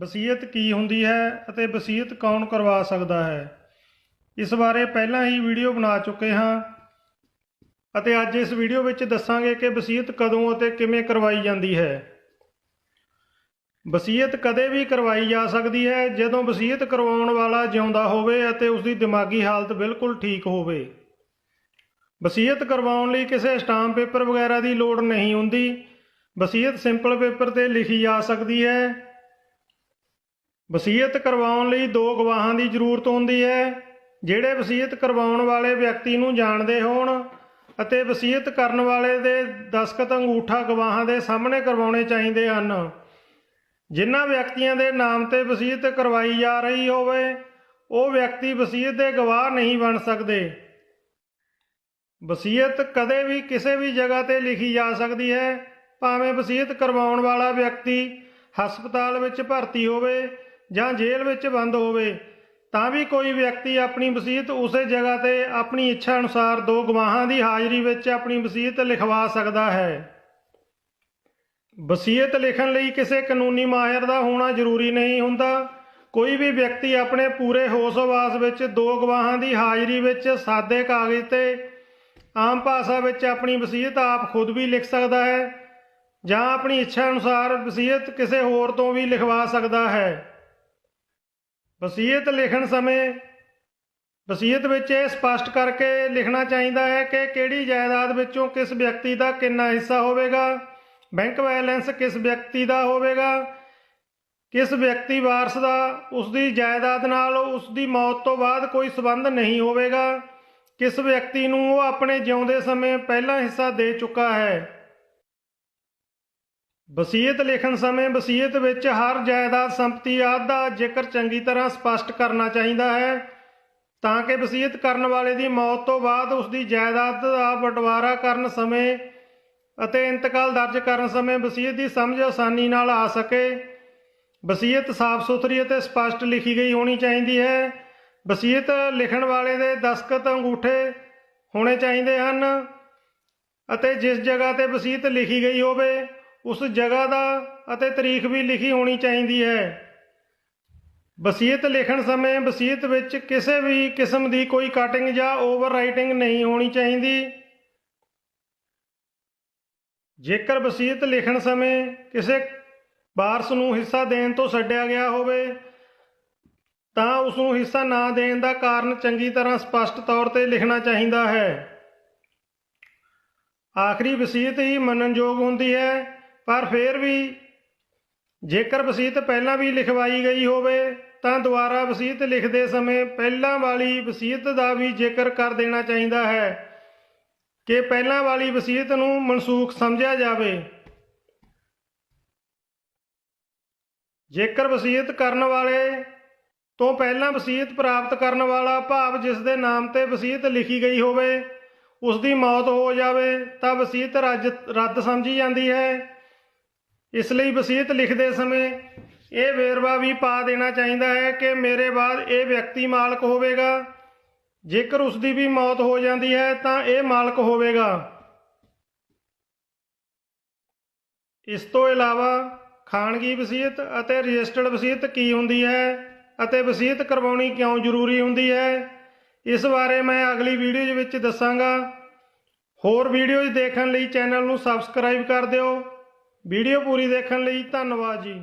ਵਸੀਅਤ ਕੀ ਹੁੰਦੀ ਹੈ ਅਤੇ ਵਸੀਅਤ ਕੌਣ ਕਰਵਾ ਸਕਦਾ ਹੈ? ਇਸ ਬਾਰੇ ਪਹਿਲਾਂ ਹੀ ਵੀਡੀਓ ਬਣਾ ਚੁੱਕੇ ਹਾਂ ਅਤੇ ਅੱਜ ਇਸ ਵੀਡੀਓ ਵਿੱਚ ਦੱਸਾਂਗੇ ਕਿ ਵਸੀਅਤ ਕਦੋਂ ਅਤੇ ਕਿਵੇਂ ਕਰਵਾਈ ਜਾਂਦੀ ਹੈ। ਵਸੀਅਤ ਕਦੇ ਵੀ ਕਰਵਾਈ ਜਾ ਸਕਦੀ ਹੈ ਜਦੋਂ ਵਸੀਅਤ ਕਰਵਾਉਣ ਵਾਲਾ ਜਿਉਂਦਾ ਹੋਵੇ ਅਤੇ ਉਸ ਦੀ ਦਿਮਾਗੀ ਹਾਲਤ ਬਿਲਕੁਲ ਠੀਕ ਹੋਵੇ। ਵਸੀਅਤ ਕਰਵਾਉਣ ਲਈ ਕਿਸੇ ਸਟਾਮ ਪੇਪਰ ਵਗੈਰਾ ਦੀ ਲੋੜ ਨਹੀਂ ਹੁੰਦੀ। ਵਸੀਅਤ ਸਿੰਪਲ ਪੇਪਰ ਤੇ ਲਿਖੀ ਜਾ ਸਕਦੀ ਹੈ। ਵਸੀਅਤ ਕਰਵਾਉਣ ਲਈ ਦੋ ਗਵਾਹਾਂ ਦੀ ਜ਼ਰੂਰਤ ਹੁੰਦੀ ਹੈ, ਜਿਹੜੇ ਵਸੀਅਤ ਕਰਵਾਉਣ ਵਾਲੇ ਵਿਅਕਤੀ ਨੂੰ ਜਾਣਦੇ ਹੋਣ ਅਤੇ ਵਸੀਅਤ ਕਰਨ ਵਾਲੇ ਦੇ ਦਸਖਤ ਅੰਗੂਠਾ ਗਵਾਹਾਂ ਦੇ ਸਾਹਮਣੇ ਕਰਵਾਉਣੇ ਚਾਹੀਦੇ ਹਨ। ਜਿਨ੍ਹਾਂ ਵਿਅਕਤੀਆਂ ਦੇ ਨਾਮ ਤੇ ਵਸੀਅਤ ਕਰਵਾਈ ਜਾ ਰਹੀ ਹੋਵੇ, ਉਹ ਵਿਅਕਤੀ ਵਸੀਅਤ ਦੇ ਗਵਾਹ ਨਹੀਂ ਬਣ ਸਕਦੇ। ਵਸੀਅਤ ਕਦੇ ਵੀ ਕਿਸੇ ਵੀ ਜਗ੍ਹਾ ਤੇ ਲਿਖੀ ਜਾ ਸਕਦੀ ਹੈ, ਭਾਵੇਂ ਵਸੀਅਤ ਕਰਵਾਉਣ ਵਾਲਾ ਵਿਅਕਤੀ ਹਸਪਤਾਲ ਵਿੱਚ ਭਰਤੀ ਹੋਵੇ ਜਾਂ ਜੇਲ੍ਹ ਵਿੱਚ ਬੰਦ ਹੋਵੇ, ਤਾਂ ਵੀ ਕੋਈ ਵਿਅਕਤੀ ਆਪਣੀ ਵਸੀਅਤ ਉਸੇ ਜਗ੍ਹਾ ਤੇ ਆਪਣੀ ਇੱਛਾ ਅਨੁਸਾਰ ਦੋ ਗਵਾਹਾਂ ਦੀ ਹਾਜ਼ਰੀ ਵਿੱਚ ਆਪਣੀ ਵਸੀਅਤ ਲਿਖਵਾ ਸਕਦਾ ਹੈ। ਵਸੀਅਤ ਲਿਖਣ ਲਈ ਕਿਸੇ ਕਾਨੂੰਨੀ ਮਾਹਿਰ ਦਾ ਹੋਣਾ ਜ਼ਰੂਰੀ ਨਹੀਂ ਹੁੰਦਾ। ਕੋਈ ਵੀ ਵਿਅਕਤੀ ਆਪਣੇ ਪੂਰੇ ਹੋਸ਼-ਹਵਾਸ ਵਿੱਚ ਦੋ ਗਵਾਹਾਂ ਦੀ ਹਾਜ਼ਰੀ ਵਿੱਚ ਸਾਦੇ ਕਾਗਜ਼ ਤੇ ਆਮ ਭਾਸ਼ਾ ਵਿੱਚ ਆਪਣੀ ਵਸੀਅਤ ਆਪ ਖੁਦ ਵੀ ਲਿਖ ਸਕਦਾ ਹੈ ਜਾਂ ਆਪਣੀ ਇੱਛਾ ਅਨੁਸਾਰ ਵਸੀਅਤ ਕਿਸੇ ਹੋਰ ਤੋਂ ਵੀ ਲਿਖਵਾ ਸਕਦਾ ਹੈ। ਵਸੀਅਤ ਲਿਖਣ ਸਮੇਂ ਵਸੀਅਤ ਵਿੱਚ ਇਹ ਸਪਸ਼ਟ ਕਰਕੇ ਲਿਖਣਾ ਚਾਹੀਦਾ ਹੈ ਕਿ ਕਿਹੜੀ ਜਾਇਦਾਦ ਵਿੱਚੋਂ ਕਿਸ ਵਿਅਕਤੀ ਦਾ ਕਿੰਨਾ ਹਿੱਸਾ ਹੋਵੇਗਾ, ਬੈਂਕ ਬੈਲੈਂਸ ਕਿਸ ਵਿਅਕਤੀ ਦਾ ਹੋਵੇਗਾ, ਕਿਸ ਵਿਅਕਤੀ ਵਾਰਸ ਦਾ ਉਸ ਦੀ ਜਾਇਦਾਦ ਨਾਲ ਉਸ ਦੀ ਮੌਤ ਤੋਂ ਬਾਅਦ ਕੋਈ ਸਬੰਧ ਨਹੀਂ ਹੋਵੇਗਾ, ਕਿਸ ਵਿਅਕਤੀ ਨੂੰ ਉਹ ਆਪਣੇ ਜਿਉਂਦੇ ਸਮੇਂ ਪਹਿਲਾ ਹਿੱਸਾ ਦੇ ਚੁੱਕਾ ਹੈ। ਵਸੀਅਤ ਲਿਖਣ ਸਮੇਂ ਵਸੀਅਤ ਵਿੱਚ ਹਰ ਜਾਇਦਾਦ ਸੰਪਤੀ ਆਦਿ ਦਾ ਜ਼ਿਕਰ ਚੰਗੀ ਤਰ੍ਹਾਂ ਸਪਸ਼ਟ ਕਰਨਾ ਚਾਹੀਦਾ ਹੈ, ਤਾਂ ਕਿ ਵਸੀਅਤ ਕਰਨ ਵਾਲੇ ਦੀ ਮੌਤ ਤੋਂ ਬਾਅਦ ਉਸ ਦੀ ਜਾਇਦਾਦ ਦਾ ਬਟਵਾਰਾ ਕਰਨ ਸਮੇਂ ਅਤੇ ਇੰਤਕਾਲ ਦਰਜ ਕਰਨ ਸਮੇਂ ਵਸੀਅਤ ਦੀ ਸਮਝ ਆਸਾਨੀ ਨਾਲ ਆ ਸਕੇ। ਵਸੀਅਤ ਸਾਫ਼ ਸੁਥਰੀ ਅਤੇ ਸਪਸ਼ਟ ਲਿਖੀ ਗਈ ਹੋਣੀ ਚਾਹੀਦੀ ਹੈ। ਵਸੀਅਤ ਲਿਖਣ ਵਾਲੇ ਦੇ ਦਸਖਤ ਅੰਗੂਠੇ ਹੋਣੇ ਚਾਹੀਦੇ ਹਨ ਅਤੇ ਜਿਸ ਜਗ੍ਹਾ ਤੇ ਵਸੀਅਤ ਲਿਖੀ ਗਈ ਹੋਵੇ ਉਸ ਜਗ੍ਹਾ ਦਾ ਅਤੇ ਤਾਰੀਖ ਵੀ ਲਿਖੀ ਹੋਣੀ ਚਾਹੀਦੀ ਹੈ। ਵਸੀਅਤ ਲਿਖਣ ਸਮੇਂ ਵਸੀਅਤ ਵਿੱਚ ਕਿਸੇ ਵੀ ਕਿਸਮ ਦੀ ਕੋਈ ਕਟਿੰਗ ਜਾਂ ਓਵਰ ਰਾਈਟਿੰਗ ਨਹੀਂ ਹੋਣੀ ਚਾਹੀਦੀ। ਜੇਕਰ ਵਸੀਅਤ ਲਿਖਣ ਸਮੇਂ ਕਿਸੇ ਵਾਰਸ ਨੂੰ ਹਿੱਸਾ ਦੇਣ ਤੋਂ ਛੱਡਿਆ ਗਿਆ ਹੋਵੇ, ਤਾਂ ਉਸ ਨੂੰ ਹਿੱਸਾ ਨਾ ਦੇਣ ਦਾ ਕਾਰਨ ਚੰਗੀ ਤਰ੍ਹਾਂ ਸਪਸ਼ਟ ਤੌਰ ਤੇ ਲਿਖਣਾ ਚਾਹੀਦਾ ਹੈ। ਆਖਰੀ ਵਸੀਅਤ ਹੀ ਮੰਨਣਯੋਗ ਹੁੰਦੀ ਹੈ। ਪਰ ਫਿਰ ਵੀ ਜੇਕਰ ਵਸੀਅਤ ਪਹਿਲਾਂ ਵੀ ਲਿਖਵਾਈ ਗਈ ਹੋਵੇ, ਤਾਂ ਦੁਬਾਰਾ ਵਸੀਅਤ ਲਿਖਦੇ ਸਮੇਂ ਪਹਿਲਾਂ ਵਾਲੀ ਵਸੀਅਤ ਦਾ ਵੀ ਜ਼ਿਕਰ ਕਰ ਦੇਣਾ ਚਾਹੀਦਾ ਹੈ, ਕਿ ਪਹਿਲਾਂ ਵਾਲੀ ਵਸੀਅਤ ਨੂੰ ਮਨਸੂਖ ਸਮਝਿਆ ਜਾਵੇ। ਜੇਕਰ ਵਸੀਅਤ ਕਰਨ ਵਾਲੇ ਤੋਂ ਪਹਿਲਾਂ ਵਸੀਅਤ ਪ੍ਰਾਪਤ ਕਰਨ ਵਾਲਾ ਭਾਵ ਜਿਸ ਦੇ ਨਾਮ ਤੇ ਵਸੀਅਤ ਲਿਖੀ ਗਈ ਹੋਵੇ, ਉਸ ਦੀ ਮੌਤ ਹੋ ਜਾਵੇ, ਤਾਂ ਵਸੀਅਤ ਰੱਜ, ਰੱਦ ਸਮਝੀ ਜਾਂਦੀ ਹੈ। ਇਸ ਲਈ ਵਸੀਅਤ ਲਿਖਦੇ ਸਮੇਂ ਇਹ ਵੇਰਵਾ ਵੀ ਪਾ ਦੇਣਾ ਚਾਹੀਦਾ ਹੈ ਕਿ ਮੇਰੇ ਬਾਅਦ ਇਹ ਵਿਅਕਤੀ ਮਾਲਕ ਹੋਵੇਗਾ। ਜੇਕਰ ਉਸ ਦੀ ਵੀ ਮੌਤ ਹੋ ਜਾਂਦੀ ਹੈ ਤਾਂ ਇਹ ਮਾਲਕ ਹੋਵੇਗਾ। ਇਸ ਤੋਂ ਇਲਾਵਾ ਖਾਨਗੀ ਵਸੀਅਤ ਅਤੇ ਰਜਿਸਟਰਡ ਵਸੀਅਤ ਕੀ ਹੁੰਦੀ ਹੈ ਅਤੇ ਵਸੀਅਤ ਕਰਵਾਉਣੀ ਕਿਉਂ ਜ਼ਰੂਰੀ ਹੁੰਦੀ ਹੈ, ਇਸ ਬਾਰੇ ਮੈਂ ਅਗਲੀ ਵੀਡੀਓ ਵਿੱਚ ਦੱਸਾਂਗਾ। ਹੋਰ ਵੀਡੀਓਜ਼ ਦੇਖਣ ਲਈ ਚੈਨਲ ਨੂੰ ਸਬਸਕ੍ਰਾਈਬ ਕਰ ਦਿਓ। ਵੀਡੀਓ ਪੂਰੀ ਦੇਖਣ ਲਈ ਧੰਨਵਾਦ ਜੀ।